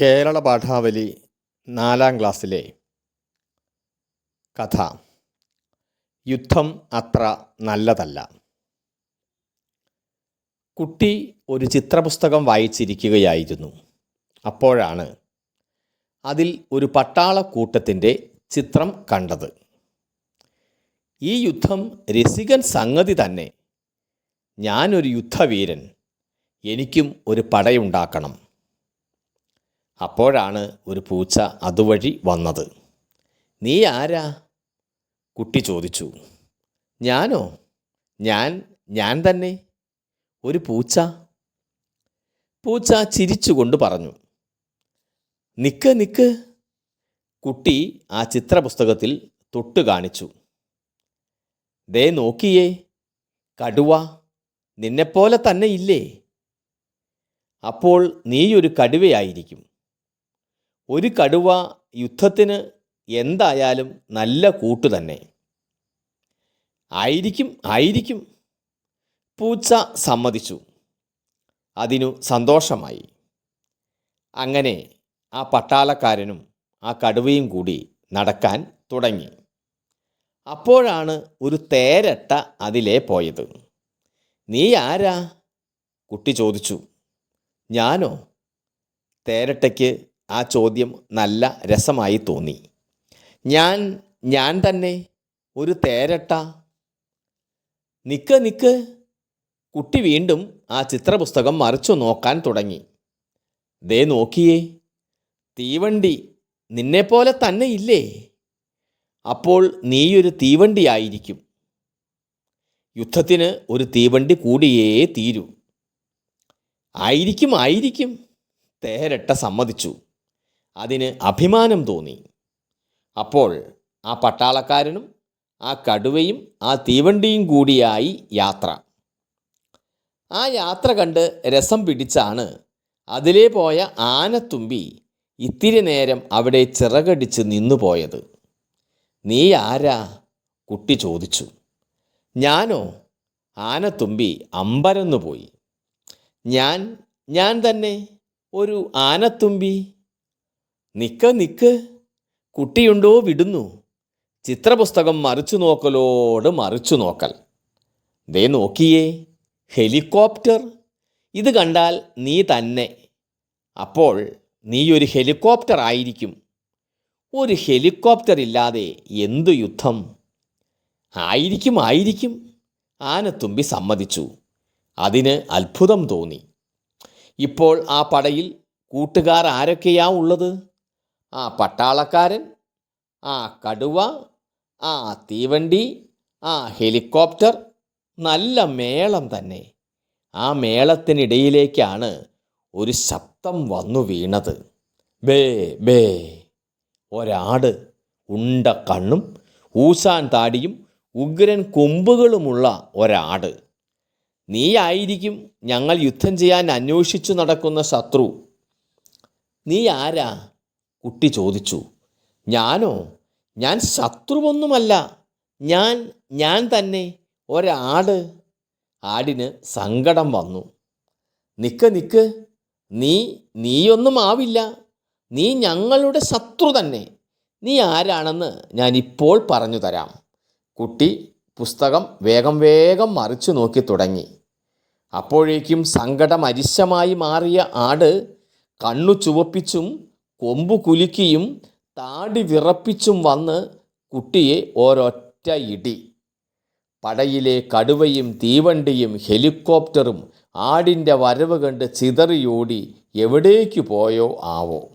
കേരള പാഠാവലി നാലാം ക്ലാസ്സിലെ കഥ. യുദ്ധം അത്ര നല്ലതല്ല. കുട്ടി ഒരു ചിത്രപുസ്തകം വായിച്ചിരിക്കുകയായിരുന്നു. അപ്പോഴാണ് അതിൽ ഒരു പട്ടാളക്കൂട്ടത്തിന്റെ ചിത്രം കണ്ടത്. ഈ യുദ്ധം രസികൻ സംഗതി തന്നെ. ഞാനൊരു യുദ്ധവീരൻ. എനിക്കും ഒരു പടയുണ്ടാക്കണം. അപ്പോഴാണ് ഒരു പൂച്ച അതുവഴി വന്നത്. നീ ആരാ? കുട്ടി ചോദിച്ചു. ഞാനോ? ഞാൻ ഞാൻ തന്നെ. ഒരു പൂച്ച? പൂച്ച ചിരിച്ചുകൊണ്ട് പറഞ്ഞു. നിക്ക് നിക്ക്. കുട്ടി ആ ചിത്രപുസ്തകത്തിൽ തൊട്ട് കാണിച്ചു. ദേ നോക്കിയേ. കടുവ നിന്നെപ്പോലെ തന്നെ ഇല്ലേ? അപ്പോൾ നീയൊരു കടുവയായിരിക്കും. ഒരു കടുവ യുദ്ധത്തിന് എന്തായാലും നല്ല കൂട്ടു തന്നെ. ആയിരിക്കും ആയിരിക്കും. പൂച്ച സമ്മതിച്ചു. അതിനു സന്തോഷമായി. അങ്ങനെ ആ പട്ടാളക്കാരനും ആ കടുവയും കൂടി നടക്കാൻ തുടങ്ങി. അപ്പോഴാണ് ഒരു തേരട്ട അതിലെ പോയത്. നീ ആരാ? കുട്ടി ചോദിച്ചു. ഞാനോ? തേരട്ടയ്ക്ക് ആ ചോദ്യം നല്ല രസമായി തോന്നി. ഞാൻ ഞാൻ തന്നെ ഒരു തേരട്ട. നിക്ക് നിക്ക്. കുട്ടി വീണ്ടും ആ ചിത്രപുസ്തകം മറിച്ചു നോക്കാൻ തുടങ്ങി. ദേ നോക്കിയേ തീവണ്ടി നിന്നെപ്പോലെ തന്നെ ഇല്ലേ? അപ്പോൾ നീയൊരു തീവണ്ടിയായിരിക്കും യുദ്ധത്തിന് ഒരു തീവണ്ടി കൂടിയേ തീരൂ. ആയിരിക്കും ആയിരിക്കും. തേരട്ട സമ്മതിച്ചു. അതിന് അഭിമാനം തോന്നി. അപ്പോൾ ആ പട്ടാളക്കാരനും ആ കടുവയും ആ തീവണ്ടിയും കൂടിയായി യാത്ര. ആ യാത്ര കണ്ട് രസം പിടിച്ചാണ് അതിലേ പോയ ആനത്തുമ്പി ഇത്തിരി നേരം അവിടെ ചിറകടിച്ച് നിന്നു പോയത്. നീ ആരാ? കുട്ടി ചോദിച്ചു. ഞാനോ? ആനത്തുമ്പി അമ്പരന്നു പോയി ഞാൻ ഞാൻ തന്നെ ഒരു ആനത്തുമ്പി? നിക്ക് നിക്ക്. കുട്ടിയുണ്ടോ വിടുന്നു. ചിത്രപുസ്തകം മറിച്ചു നോക്കലോട് മറിച്ചു നോക്കൽ. ദേ നോക്കിയേ ഹെലികോപ്റ്റർ. ഇത് കണ്ടാൽ നീ തന്നെ. അപ്പോൾ നീ ഒരു ഹെലികോപ്റ്റർ ആയിരിക്കും. ഒരു ഹെലികോപ്റ്റർ ഇല്ലാതെ എന്തു യുദ്ധം? ആയിരിക്കും ആയിരിക്കും. ആനത്തുമ്പി സമ്മതിച്ചു. അതിന് അത്ഭുതം തോന്നി. ഇപ്പോൾ ആ പടയിൽ കൂട്ടുകാർ ആരൊക്കെയാ ഉള്ളത്? ആ പട്ടാളക്കാരൻ ആ കടുവ ആ തീവണ്ടി ആ ഹെലികോപ്റ്റർ നല്ല മേളം തന്നെ. ആ മേളത്തിനിടയിലേക്കാണ് ഒരു ശബ്ദം വന്നു വീണത്. ബേ ബേ. ഒരാട് ഉണ്ട കണ്ണും ഊശാൻ താടിയും ഉഗ്രൻ കൊമ്പുകളുമുള്ള ഒരാട്. നീയായിരിക്കും ഞങ്ങൾ യുദ്ധം ചെയ്യാൻ അന്വേഷിച്ചു നടക്കുന്ന ശത്രു. നീ ആരാ? കുട്ടി ചോദിച്ചു ഞാനോ? ഞാൻ ശത്രുവൊന്നുമല്ല. ഞാൻ ഞാൻ തന്നെ ഒരാട്. ആടിന് സങ്കടം വന്നു. നിക്ക് നിക്ക്. നീ നീയൊന്നും ആവില്ല. നീ ഞങ്ങളുടെ ശത്രു തന്നെ. നീ ആരാണെന്ന് ഞാൻ ഇപ്പോൾ പറഞ്ഞു തരാം. കുട്ടി പുസ്തകം വേഗം വേഗം മറിച്ചു നോക്കി തുടങ്ങി. അപ്പോഴേക്കും സങ്കടം അരിശമായി മാറിയ ആട് കണ്ണു ചുവപ്പിച്ചും കൊമ്പു കുലുക്കിയും താടി വിറപ്പിച്ചും വന്ന് കുട്ടിയെ ഒരൊറ്റ ഇടി. പടയിലെ കടുവയും തീവണ്ടിയും ഹെലികോപ്റ്ററും ആടിന്റെ വരവ് കണ്ട് ചിതറിയോടി എവിടേക്ക് പോയോ ആവോ.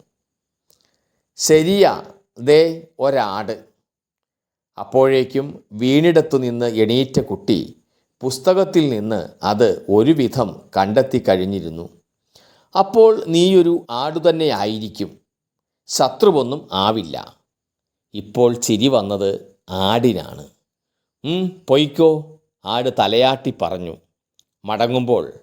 ശരിയാ ദേ ഒരാട്. അപ്പോഴേക്കും വീണിടത്തു നിന്ന് എണീറ്റ കുട്ടി പുസ്തകത്തിൽ നിന്ന് അത് ഒരുവിധം കണ്ടെത്തി കഴിഞ്ഞിരുന്നു. അപ്പോൾ നീയൊരു ആടുതന്നെ ആയിരിക്കും. ശത്രുവൊന്നും ആവില്ല. ഇപ്പോൾ ചിരി വന്നത് ആടിനാണ്. പൊയ്ക്കോ ആട് തലയാട്ടി പറഞ്ഞു. മടങ്ങുമ്പോൾ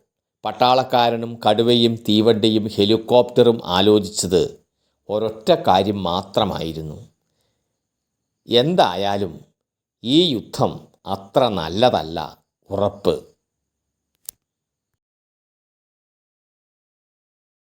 പട്ടാളക്കാരനും കടുവയും തീവണ്ടിയും ഹെലികോപ്റ്ററും ആലോചിച്ചത് ഒരൊറ്റ കാര്യം മാത്രമായിരുന്നു. എന്തായാലും ഈ യുദ്ധം അത്ര നല്ലതല്ല ഉറപ്പ്.